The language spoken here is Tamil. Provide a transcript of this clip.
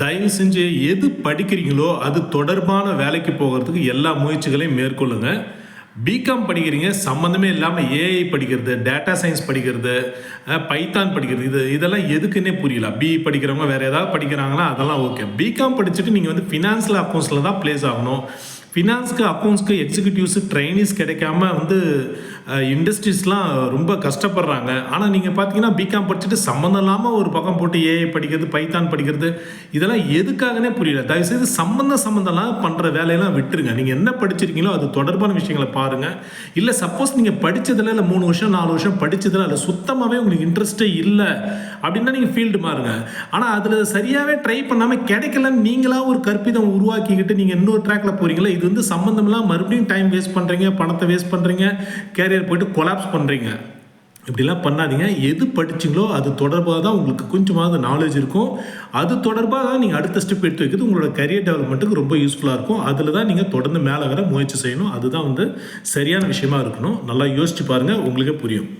தயவு செஞ்சு எது படிக்கிறீங்களோ அது தொடர்பான வேலைக்கு போகிறதுக்கு எல்லா முயற்சிகளையும் மேற்கொள்ளுங்க. பிகாம் படிக்கிறீங்க சம்மந்தமே இல்லாமல் ஏஐ படிக்கிறது டேட்டா சயின்ஸ் படிக்கிறது பைத்தான் படிக்கிறது இது இதெல்லாம் எதுக்குன்னே புரியல. பிஇ படிக்கிறவங்க வேறு ஏதாவது படிக்கிறாங்கன்னா அதெல்லாம் ஓகே பிகாம் படிச்சுட்டு நீங்கள் வந்து ஃபினான்ஸில் அக்கௌண்ட்ஸில் தான் ப்ளேஸ் ஆகணும். ஃபினான்ஸ்க்கு அக்கௌண்ட்ஸ்க்கு எக்ஸிக்யூட்டிவ்ஸு ட்ரைனிஸ் கிடைக்காம வந்து இண்டஸ்ட்ரீஸ்லாம் ரொம்ப கஷ்டப்படுறாங்க. ஆனால் நீங்கள் பார்த்தீங்கன்னா பிகாம் படிச்சுட்டு சம்மந்தம் இல்லாமல் ஒரு பக்கம் போட்டு ஏஐ படிக்கிறது பைத்தான் படிக்கிறது இதெல்லாம் எதுக்காகனே புரியல. தயவுசெய்து சம்மந்த சம்மந்தம்லாம் பண்ணுற வேலையெல்லாம் விட்டுருங்க. நீங்கள் என்ன படிச்சிருக்கீங்களோ அது தொடர்பான விஷயங்களை பாருங்கள் இல்லை சப்போஸ் நீங்கள் படித்ததில் இல்லை மூணு வருஷம் நாலு வருஷம் படித்ததில் அதில் சுத்தமாகவே உங்களுக்கு இன்ட்ரெஸ்ட்டே இல்லை அப்படின்னா நீங்கள் ஃபீல்டு மாறுங்க. ஆனால் அதில் சரியாகவே ட்ரை பண்ணாமல் கிடைக்கலன்னு நீங்களாக ஒரு கற்பிதம் உருவாக்கிக்கிட்டு நீங்கள் இன்னொரு ட்ராக்ல போகிறீங்களா இது வந்து சம்மந்தம்லாம் மறுபடியும் டைம் வேஸ்ட் பண்ணுறீங்க பணத்தை வேஸ்ட் பண்ணுறீங்க கேரியர் போயிட்டு கொலாப்ஸ் பண்ணுறீங்க இப்படிலாம் பண்ணாதீங்க. எது படிச்சிங்களோ அது தொடர்பாக தான் உங்களுக்கு கொஞ்சமாவது நாலேஜ் இருக்கும். அது தொடர்பாக தான் நீங்கள் அடுத்த ஸ்டெப் எடுத்து வைக்கிறது உங்களோட கரியர் டெவலப்மெண்ட்டுக்கு ரொம்ப யூஸ்ஃபுல்லாக இருக்கும். அதில் தான் நீங்கள் தொடர்ந்து மேலே வர முயற்சி செய்யணும். அதுதான் வந்து சரியான விஷயமா இருக்கணும். நல்லா யோசிச்சு பாருங்கள் உங்களுக்கே புரியும்.